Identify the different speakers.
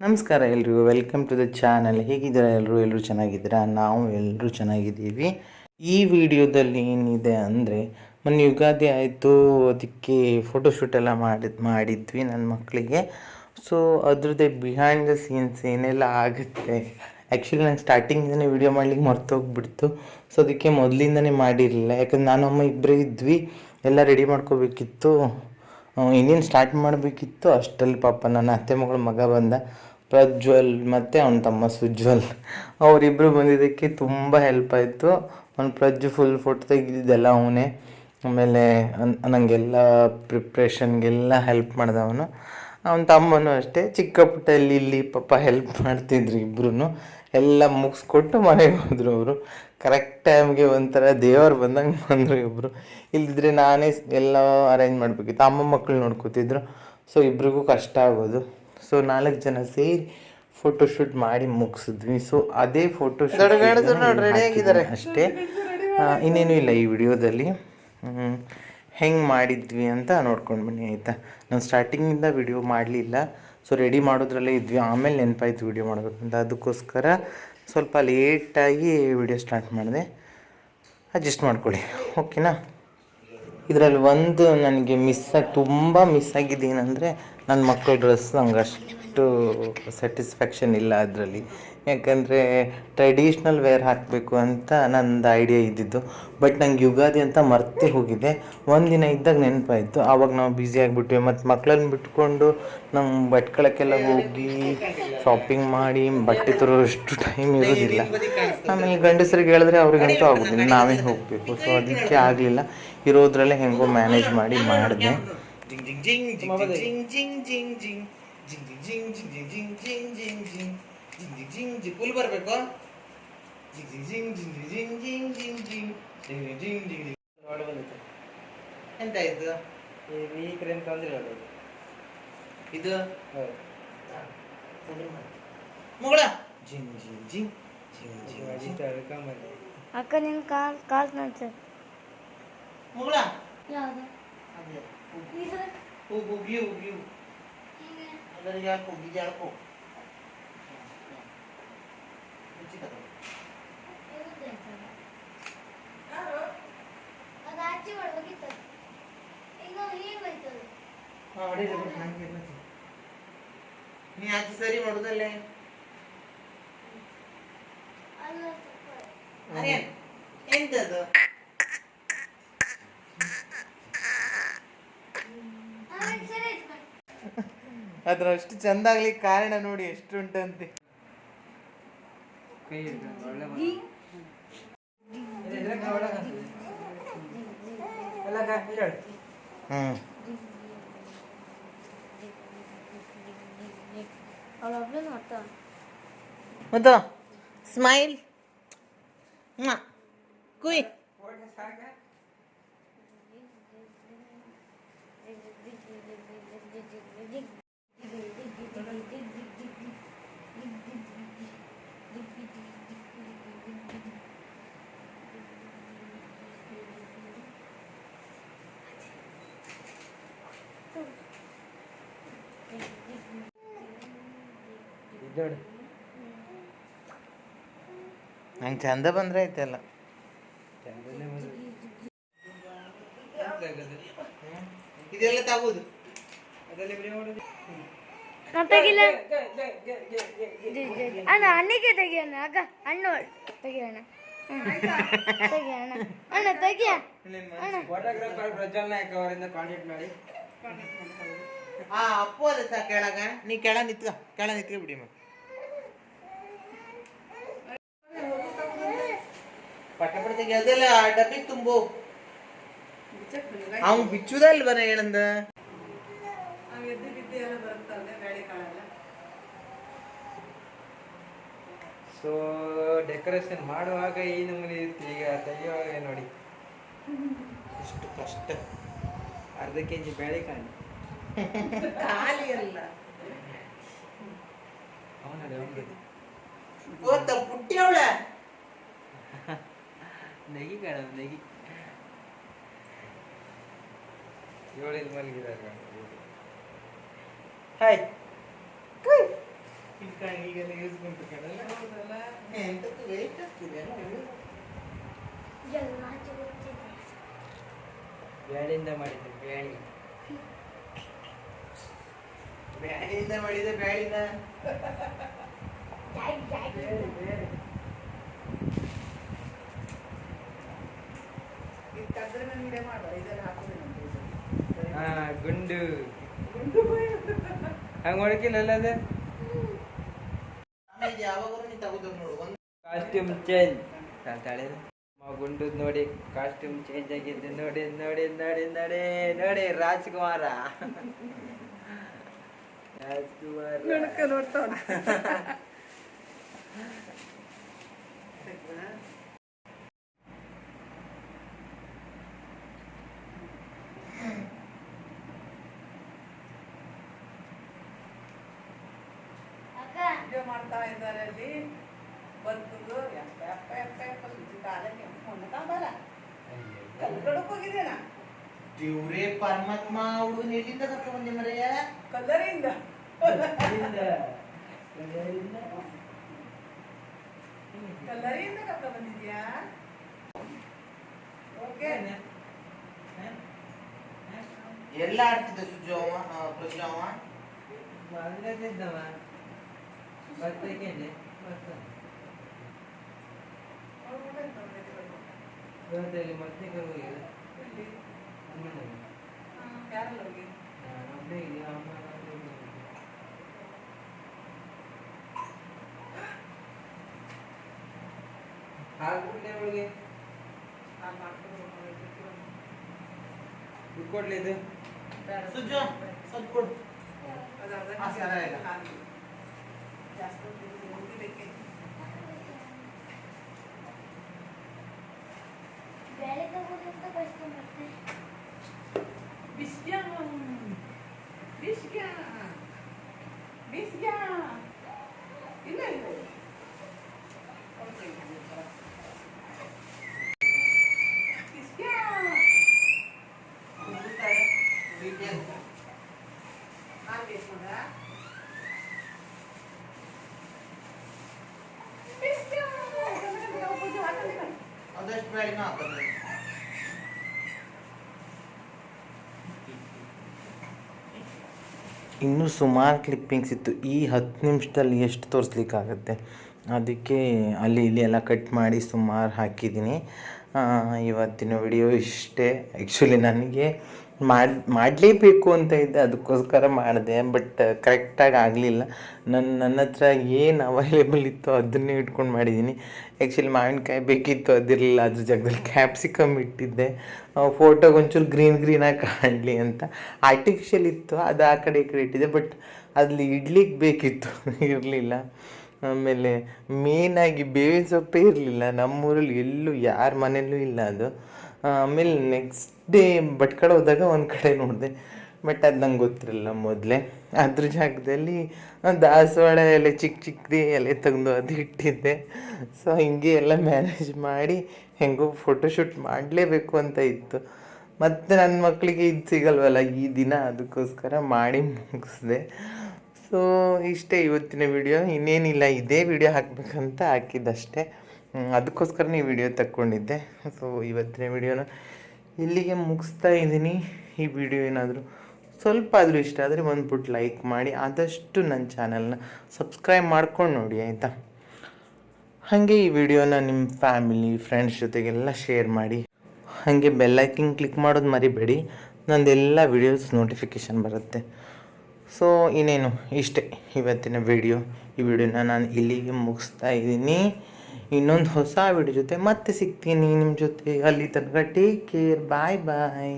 Speaker 1: ನಮಸ್ಕಾರ ಎಲ್ರಿಗೂ welcome to the channel ಹೇಗಿದ್ದೀರಾ ಎಲ್ಲರೂ ಎಲ್ಲರೂ ಚೆನ್ನಾಗಿದ್ದೀರಾ? ನಾವು ಎಲ್ಲರೂ ಚೆನ್ನಾಗಿದ್ದೀವಿ. ಈ ವಿಡಿಯೋದಲ್ಲಿ ಏನಿದೆ ಅಂದರೆ, ಮೊನ್ನೆ ಯುಗಾದಿ ಆಯಿತು, ಅದಕ್ಕೆ ಫೋಟೋಶೂಟ್ ಎಲ್ಲ ಮಾಡಿದ್ ಮಾಡಿದ್ವಿ ನನ್ನ ಮಕ್ಕಳಿಗೆ ಸೊ ಅದ್ರದ್ದೇ ಬಿಹೈಂಡ್ ದ ಸೀನ್ಸ್ ಏನೆಲ್ಲ ಆಗುತ್ತೆ? ಆ್ಯಕ್ಚುಲಿ ನಾನು ಸ್ಟಾರ್ಟಿಂಗಿಂದನೇ ವಿಡಿಯೋ ಮಾಡ್ಲಿಕ್ಕೆ ಮರ್ತೋಗ್ಬಿಡ್ತು ಸೊ ಅದಕ್ಕೆ ಮೊದಲಿಂದನೇ ಮಾಡಿರಲಿಲ್ಲ. ಯಾಕಂದ್ರೆ ನಾನು, ಅಮ್ಮ ಇಬ್ಬರೇ ಇದ್ವಿ. ಎಲ್ಲ ರೆಡಿ ಮಾಡ್ಕೋಬೇಕಿತ್ತು. ಇನ್ನೇನು ಸ್ಟಾರ್ಟ್ ಮಾಡಬೇಕಿತ್ತು? ಅಷ್ಟರಲ್ಲಿ ಪಾಪ ನನ್ನ ಅತ್ತೆ ಮಗಳ ಮಗ ಬಂದ. ಪ್ರಜ್ವಲ್ ಮತ್ತು ಅವನ ತಮ್ಮ ಸುಜ್ವಲ್. ಅವರಿಬ್ಬರು ಬಂದಿದ್ದಕ್ಕೆ ತುಂಬ ಹೆಲ್ಪ್ ಆಯಿತು. ಅವ್ನು ಪ್ರಜ್ಜು ಫುಲ್ ಫೋಟೋ ತೆಗೆದಿದ್ದೆಲ್ಲ ಅವನೇ. ಆಮೇಲೆ ನನಗೆಲ್ಲ ಪ್ರಿಪ್ರೇಷನ್ಗೆಲ್ಲ ಹೆಲ್ಪ್ ಮಾಡ್ದ ಅವನು. ಅವನ ತಮ್ಮನೂ ಅಷ್ಟೇ. ಚಿಕ್ಕ ಪುಟ್ಟ ಇಲ್ಲಿ ಇಲ್ಲಿ ಪಾಪ ಹೆಲ್ಪ್ ಮಾಡ್ತಿದ್ರು ಇಬ್ಬರೂ ಎಲ್ಲ ಮುಗಿಸ್ಕೊಟ್ಟು ಮನೆಗೆ ಹೋದರು ಅವರು. ಕರೆಕ್ಟ್ ಟೈಮ್ಗೆ ಒಂಥರ ದೇವರು ಬಂದಂಗೆ ಬಂದರು ಇಬ್ಬರು ಇಲ್ಲಿದ್ರೆ ನಾನೇ ಎಲ್ಲ ಅರೇಂಜ್ ಮಾಡಬೇಕಿತ್ತು. ಅಮ್ಮ ಮಕ್ಕಳು ನೋಡ್ಕೋತಿದ್ರು. ಸೊ ಇಬ್ರಿಗೂ ಕಷ್ಟ ಆಗೋದು. ಸೊ ನಾಲ್ಕು ಜನ ಸೇರಿ ಫೋಟೋಶೂಟ್ ಮಾಡಿ ಮುಗಿಸಿದ್ವಿ. ಸೊ ಅದೇ ಫೋಟೋಶೂಟ್ ಅಷ್ಟೇ. ಇನ್ನೇನು ಇಲ್ಲ ಈ ವಿಡಿಯೋದಲ್ಲಿ. ಹೆಂಗೆ ಮಾಡಿದ್ವಿ ಅಂತ ನೋಡ್ಕೊಂಡು ಬನ್ನಿ ಆಯಿತಾ? ನಾನು ಸ್ಟಾರ್ಟಿಂಗಿಂದ ವಿಡಿಯೋ ಮಾಡಲಿಲ್ಲ. ಸೊ ರೆಡಿ ಮಾಡೋದ್ರಲ್ಲೇ ಇದ್ವಿ. ಆಮೇಲೆ ನೆನಪಾಯ್ತು ವಿಡಿಯೋ ಮಾಡಬೇಕಂತ ಅದಕ್ಕೋಸ್ಕರ ಸ್ವಲ್ಪ ಲೇಟಾಗಿ ವಿಡಿಯೋ ಸ್ಟಾರ್ಟ್ ಮಾಡಿದೆ. ಅಡ್ಜಸ್ಟ್ ಮಾಡ್ಕೊಳ್ಳಿ. ಓಕೆನಾ ಇದರಲ್ಲಿ ಒಂದು ನನಗೆ ಮಿಸ್ ಆಗಿ ತುಂಬ ಮಿಸ್ ಆಗಿದ್ದು ಏನಂದರೆ ನನ್ನ ಮಕ್ಕಳ ಡ್ರೆಸ್ ನಂಗೆ ಅಷ್ಟು ಸ್ಯಾಟಿಸ್ಫ್ಯಾಕ್ಷನ್ ಇಲ್ಲ ಅದರಲ್ಲಿ. ಯಾಕಂದರೆ ಟ್ರೆಡಿಷ್ನಲ್ ವೇರ್ ಹಾಕಬೇಕು ಅಂತ ನಂದು ಐಡಿಯಾ ಇದ್ದಿದ್ದು. ಬಟ್ ನಂಗೆ ಯುಗಾದಿ ಅಂತ ಮರ್ತಿ ಹೋಗಿದೆ. ಒಂದಿನ ಇದ್ದಾಗ ನೆನಪಾಯಿತು. ಆವಾಗ ನಾವು ಬ್ಯುಸಿ ಆಗಿಬಿಟ್ವಿ. ಮತ್ತು ಮಕ್ಕಳನ್ನು ಬಿಟ್ಕೊಂಡು ನಮ್ಮ ಭಟ್ಕಳಕ್ಕೆಲ್ಲ ಹೋಗಿ ಶಾಪಿಂಗ್ ಮಾಡಿ ಬಟ್ಟೆ ತರೋಷ್ಟು ಟೈಮ್ ಇರೋದಿಲ್ಲ. ಆಮೇಲೆ ಗಂಡಸರಿಗೆ ಹೇಳಿದ್ರೆ ಅವ್ರಿಗಂತೂ ಆಗೋದಿಲ್ಲ. ನಾವೇ ಹೋಗಬೇಕು. ಸೊ ಅದಕ್ಕೆ ಆಗಲಿಲ್ಲ. ಇರೋದ್ರಲ್ಲೇ ಹೆಂಗೋ ಮ್ಯಾನೇಜ್ ಮಾಡಿ ಮಾಡಿದೆ.
Speaker 2: ಫುಲ್ ಬರಬೇಕು ಎಂತ ಇದು
Speaker 3: ಈ ಕ್ರೇನ್ ತೊಂದರೆ ಇಲ್ಲ
Speaker 2: ಇದು ಮಗಳ ಜಿಂಗ್ ಜಿಂಗ್ ಜಿಂಗ್ ಜಿಂಗ್ ಜಿಂಗ್ ಜಿಂಗ್
Speaker 3: ಹಿಡ್ಕೊಂಬಂದೆ
Speaker 4: ಅಕ್ಕ ನಿನ್ ಕಾಲ್ ಕಾಲ್ ನೋಡ್ತಾರೆ
Speaker 2: ಮಗಳ
Speaker 4: ಯಾವ್ದು
Speaker 2: ಅದೇ ಹೋಗು ವ್ಯೂ ವ್ಯೂ ಅದರ ಯಾಕೋ ಬಿಜಾಡ್ಕೋ
Speaker 4: ಅದು ಆಚೆ ಮಾಡ್ಬೇಕಿತ್ತು ಈಗ ಹೇಗೆ ಬೈತದೆ
Speaker 2: ಹಾ ಹೊಡಿರಿ ಬಿಡು, ಹಂಗೆ ಮತ್ತೆ. ನೀ ಆಚೆ ಸರಿ ಮಾಡುದಲ್ಲೇ
Speaker 4: ಅಲ್ಲ
Speaker 2: ಅದೇನ್ ಎಂತದು
Speaker 4: ಸರಿ ಆಯ್ತು
Speaker 1: ಅದ್ರ ಅಷ್ಟು ಚಂದ ಆಗ್ಲಿಕ್ಕೆ ಕಾರಣ ನೋಡಿ ಎಷ್ಟು ಉಂಟಂತೆ
Speaker 3: ಕೈ ಹಿಡ್ಕೊಂಡು ಒಳ್ಳೆ ಮನೆ. ಇದೆ, ಇದ್ರಾಗ ಒಳಗೆ ಹಾಕ್ತದೆ. ಎಲ್ಲ ಕಾ- ಇಲ್ಲಿ ಹೇಳು.
Speaker 1: ಹ್ಞೂ
Speaker 4: ಅವಳೊಬ್ಳು ನೋಡ್ತಾ
Speaker 2: ಮತ್ತು ಸ್ಮೈಲ್ ಕುಯ್
Speaker 3: ಇದು ನೋಡು.
Speaker 1: ನಂಗೆ ಚಂದ ಬಂದ್ರೆ ಆಯ್ತಲ್ಲ
Speaker 3: ಚಂದನೇ ಬಂದಿದೆ.
Speaker 2: ಇದೆಲ್ಲ ತಗೋದು
Speaker 3: ಅದರಲ್ಲಿ ಬರೀ ಮಾಡೋದು.
Speaker 4: ನಾ ತೆಗಿಲ್ಲ. ಅಣ್ಣ ಅಣ್ಣಿಗೆ ತೆಗಿಯೋಣ ಅಕ್ಕ ಅಣ್ಣ ತೆಗಿಯೋಣ ತೆಗಿಯೋಣ ಅಣ್ಣ ತೆಗಿಯ
Speaker 3: ಫೋಟೋಗ್ರಾಫರ್ ಪ್ರಜ್ವಲ್ ನಾಯಕ್ ಅವರಿಂದ ಕಾಂಟ್ಯಾಕ್ಟ್ ಮಾಡಿ
Speaker 2: ಆ ಅಪ್ಪು ಅದ ಸಾ ಕೆಳಗ ನೀ ಕೆಳ ನಿತ್ಕ ಕೆಳ ನಿತ್ಕ ಬಿಡಿ ಮ ಪಟ ಪಟ ತೆಗಿ ಅದೆಲ್ಲ ಡಬ್ಬಿ ತುಂಬು ಅವ್ನು ಬಿಚ್ಚುದಲ್ಲ ಬರ ಹೇಳಂದ
Speaker 3: ಸೊ ಡೆಕೋರೇಷನ್ ಮಾಡುವಾಗ ಈ ನಮೂನಿ ಇತ್ತು. ಈಗ ತೆಗೆಯುವಾಗ ನೋಡಿ.
Speaker 2: ಎಷ್ಟು ಕಷ್ಟ.
Speaker 3: ಅರ್ಧ ಕೆ ಜಿ ಬೇಳೆ ಕಾಣಿ
Speaker 2: ಖಾಲಿ ಅಲ್ಲ. ಗೊತ್ತ ಪುಟ್ಟಿ ಅವಳ.
Speaker 3: ನೆಗಿ ಕಾಣ ನೆಗಿ. ಏಳಿದ ಮಲಗಿದ್ದಾರೆ ಹಾಯ್.
Speaker 2: ಕಣ್ ಈಗೆಲ್ಲ ಯೂಸ್
Speaker 3: ಹೌದಲ್ಲ.
Speaker 2: ವೇಟ್ ಆಗ್ತಿದೆ ಅಲ್ಲ
Speaker 4: ಅದೇ
Speaker 5: ಬ್ಯಾಳಿಂದ ಮಾಡಿದ್ದು ಬ್ಯಾಳಿ
Speaker 2: ಬ್ಯಾಳಿಯಿಂದ ಮಾಡಿದ ಬ್ಯಾಳಿನ
Speaker 4: ಗುಂಡು. ಡ್ಯಾಡಿ
Speaker 3: ಇದು ಕದ್ರೆ
Speaker 5: ಕಾಸ್ಟ್ಯೂಮ್ ಚೇಂಜ್ ತಾಳೆ ಮಗುಂಡು ನೋಡಿ ಕಾಸ್ಟ್ಯೂಮ್ ಚೇಂಜ್ ಆಗಿದ್ದು ನೋಡಿ ನೋಡಿ ನೋಡಿ ನೋಡಿ ನೋಡಿ ರಾಜ್ಕುಮಾರ. ರಾಜ್ಕುಮಾರ.
Speaker 3: ನಡ್ಕ ನೋಡ್ತಾವ್ನೆ.
Speaker 4: ಅಕ್ಕ
Speaker 3: ವಿಡಿಯೋ ಮಾಡ್ತಾ ಇದ್ದಾರೆ ಅಲ್ಲಿ ಬಂದು ಯಪ್ಪ ಯಪ್ಪ ಯಪ್ಪ ಯಪ್ಪ ಸುದ್ದಿ ಕಾಲಕ್ಕೆ ಮೊನ್ನೆ ತಾಂಬಾರ ಕಲ್ಗಡಕ್ಕೆ ಹೋಗಿದ್ದೇನಾ
Speaker 2: ದೇವ್ರೇ ಪರಮಾತ್ಮ ಹುಡುಗನ ಎಲ್ಲಿಂದ ಕರ್ಕೊಂಡ್ ಬಂದೆ ಮರೆಯ
Speaker 3: ಕಲ್ಲರಿಂದ ಕಲ್ಲರಿಂದ ಕರ್ಕೊಂಡ್ ಬಂದಿದ್ಯಾ ಓಕೆ
Speaker 2: ಎಲ್ಲ ಆಡ್ತಿದ್ದ ಸುಜ್ಜು ಅವ ಆ, ಪ್ರಜ್ಜು ಅವ
Speaker 5: ಬಂದದಿದ್ದವ ಬರ್ತೇನೆ ಇವತ್ತಲ್ಲಿ ಮತ್ತೆ ಹೋಗಿಲ್ಲ
Speaker 3: ಯಾರೆಲ್ಲ ಹೋಗಿ
Speaker 5: ಒಬ್ಬನೇ ಇದೀಯ ಅಮ್ಮ ನಾನು ಇದ್ದೀನಿ. ಹಾಕ್ಬಿಟ್ಟೆ ಅವಳಿಗೆ
Speaker 3: ನಾನು ಮಾಡ್ಕೊಂಡು ಹೋಗ್ಬೇಕು.
Speaker 5: ದುಡ್ಡು ಕೊಡ್ಲಿ ಇದು
Speaker 3: ಬೇಡ.
Speaker 2: ಸುಜ್ಜು ಸ್ವಲ್ಪ ಕೊಡು
Speaker 3: ಅದು ಅರ್ಧ
Speaker 2: ಆ, ಸರ ಇಲ್ಲ.
Speaker 3: ಜಾಸ್ತಿ ಹೊತ್ತು ಹೋಗಿದ್ದಕ್ಕೆ.
Speaker 4: ಬೇಳೆ ಕಷ್ಟ
Speaker 3: ಬಿಸ್ಕ್ಯಾ ಬಿಸ್ಕ್ಯಾ ಇಲ್ಲ ಇಲ್ಲ ಬಿಸ್ಕ್ಯಾ
Speaker 2: ಕುಂದುತ್ತಾರೆ. BTS.
Speaker 3: ನಾನು ಬೇಕು ಮಗ
Speaker 2: ಬ್ಯಾಳಿನ
Speaker 1: ಇನ್ನೂ ಸುಮಾರು ಕ್ಲಿಪ್ಪಿಂಗ್ಸ್ ಇತ್ತು. ಈ ಹತ್ತು ನಿಮಿಷದಲ್ಲಿ ಎಷ್ಟು ತೋರಿಸ್ಲಿಕ್ಕಾಗತ್ತೆ? ಅದಕ್ಕೆ ಅಲ್ಲಿ ಇಲ್ಲಿ ಎಲ್ಲ ಕಟ್ ಮಾಡಿ ಸುಮಾರು ಹಾಕಿದ್ದೀನಿ. ಇವತ್ತಿನ ವಿಡಿಯೋ ಇಷ್ಟೇ. ಆ್ಯಕ್ಚುಲಿ ನನಗೆ ಮಾಡಿ, ಮಾಡಲೇಬೇಕು ಅಂತ ಇದ್ದೆ. ಅದಕ್ಕೋಸ್ಕರ ಮಾಡಿದೆ. ಬಟ್ ಕರೆಕ್ಟಾಗಿ ಆಗಲಿಲ್ಲ. ನನ್ನ ನನ್ನ ಹತ್ರ ಏನು ಅವೈಲೇಬಲ್ ಇತ್ತು ಅದನ್ನೇ ಇಟ್ಕೊಂಡು ಮಾಡಿದ್ದೀನಿ ಆ್ಯಕ್ಚುಲಿ ಮಾವಿನಕಾಯಿ ಬೇಕಿತ್ತು ಅದಿರಲಿಲ್ಲ. ಅದ್ರ ಜಾಗದಲ್ಲಿ ಕ್ಯಾಪ್ಸಿಕಮ್ ಇಟ್ಟಿದ್ದೆ. ಫೋಟೋಗೆ ಒಂಚೂರು ಗ್ರೀನ್ ಗ್ರೀನಾಗಿ ಕಾಣಲಿ ಅಂತ. ಆರ್ಟಿಫಿಷಿಯಲ್ ಇತ್ತು. ಅದು ಆ ಕಡೆ ಈ ಕಡೆ ಇಟ್ಟಿದ್ದೆ. ಬಟ್ ಅಲ್ಲಿ ಇಡ್ಲಿಕ್ಕೆ ಬೇಕಿತ್ತು. ಇರಲಿಲ್ಲ. ಆಮೇಲೆ ಮೇನಾಗಿ ಬೇವಿನ ಸೊಪ್ಪೇ ಇರಲಿಲ್ಲ. ನಮ್ಮೂರಲ್ಲಿ ಎಲ್ಲೂ, ಯಾರ ಮನೆಯಲ್ಲೂ ಇಲ್ಲ ಅದು. ಆಮೇಲೆ ನೆಕ್ಸ್ಟ್ ಡೇ ಭಟ್ಕಳ ಹೋದಾಗ ಒಂದು ಕಡೆ ನೋಡಿದೆ. ಬಟ್ ಅದು ನಂಗೆ ಗೊತ್ತಿರಲಿಲ್ಲ ಮೊದಲೇ. ಅದ್ರ ಜಾಗದಲ್ಲಿ ದಾಸವಾಳ ಎಲೆ ಚಿಕ್ಕ ಚಿಕ್ಕದಿ ಎಲೆ ತೆಗೆದು ಅದು ಇಟ್ಟಿದ್ದೆ. ಸೊ ಹಿಂಗೆ ಎಲ್ಲ ಮ್ಯಾನೇಜ್ ಮಾಡಿ ಹೆಂಗೋ ಫೋಟೋಶೂಟ್ ಮಾಡಲೇಬೇಕು ಅಂತ ಇತ್ತು. ಮತ್ತು ನನ್ನ ಮಕ್ಕಳಿಗೆ ಇದು ಸಿಗಲ್ವಲ್ಲ ಈ ದಿನ ಅದಕ್ಕೋಸ್ಕರ ಮಾಡಿ ಮುಗಿಸ್ದೆ. ಸೊ ಇಷ್ಟೇ ಇವತ್ತಿನ ವಿಡಿಯೋ ಇನ್ನೇನಿಲ್ಲ, ಇದೇ ವಿಡಿಯೋ ಹಾಕಬೇಕಂತ ಹಾಕಿದ್ದಷ್ಟೇ. ಅದಕ್ಕೋಸ್ಕರನೇ ಈ ವಿಡಿಯೋ ತಕ್ಕೊಂಡಿದ್ದೆ. ಸೊ ಇವತ್ತಿನ ವಿಡಿಯೋನ ಇಲ್ಲಿಗೆ ಮುಗಿಸ್ತಾ ಇದ್ದೀನಿ. ಈ ವಿಡಿಯೋ ಏನಾದರೂ ಸ್ವಲ್ಪ ಆದರೂ ಇಷ್ಟ ಆದರೆ ಬಂದ್ಬಿಟ್ಟು ಲೈಕ್ ಮಾಡಿ. ಆದಷ್ಟು ನನ್ನ ಚಾನಲ್ನ ಸಬ್ಸ್ಕ್ರೈಬ್ ಮಾಡ್ಕೊಂಡು ನೋಡಿ, ಆಯಿತಾ? ಹಾಗೆ ಈ ವಿಡಿಯೋನ ನಿಮ್ಮ ಫ್ಯಾಮಿಲಿ ಫ್ರೆಂಡ್ಸ್ ಜೊತೆಗೆಲ್ಲ ಶೇರ್ ಮಾಡಿ. ಹಾಗೆ ಬೆಲ್ಲೈಕಿಂಗ್ ಕ್ಲಿಕ್ ಮಾಡೋದು ಮರಿಬೇಡಿ. ನಂದೆಲ್ಲ ವಿಡಿಯೋಸ್ ನೋಟಿಫಿಕೇಷನ್ ಬರುತ್ತೆ. ಸೊ ಇನ್ನೇನು, ಇಷ್ಟೇ ಇವತ್ತಿನ ವಿಡಿಯೋ ಈ ವಿಡಿಯೋನ ನಾನು ಇಲ್ಲಿಗೆ ಮುಗಿಸ್ತಾ ಇದ್ದೀನಿ. ಇನ್ನೊಂದು ಹೊಸ ವಿಡಿಯೋ ಜೊತೆ ಮತ್ತೆ ಸಿಗ್ತೀನಿ ನಿಮ್ಮ ಜೊತೆ. ಅಲ್ಲಿ ತನಕ ಟೇಕ್ ಕೇರ್ ಬಾಯ್ ಬಾಯ್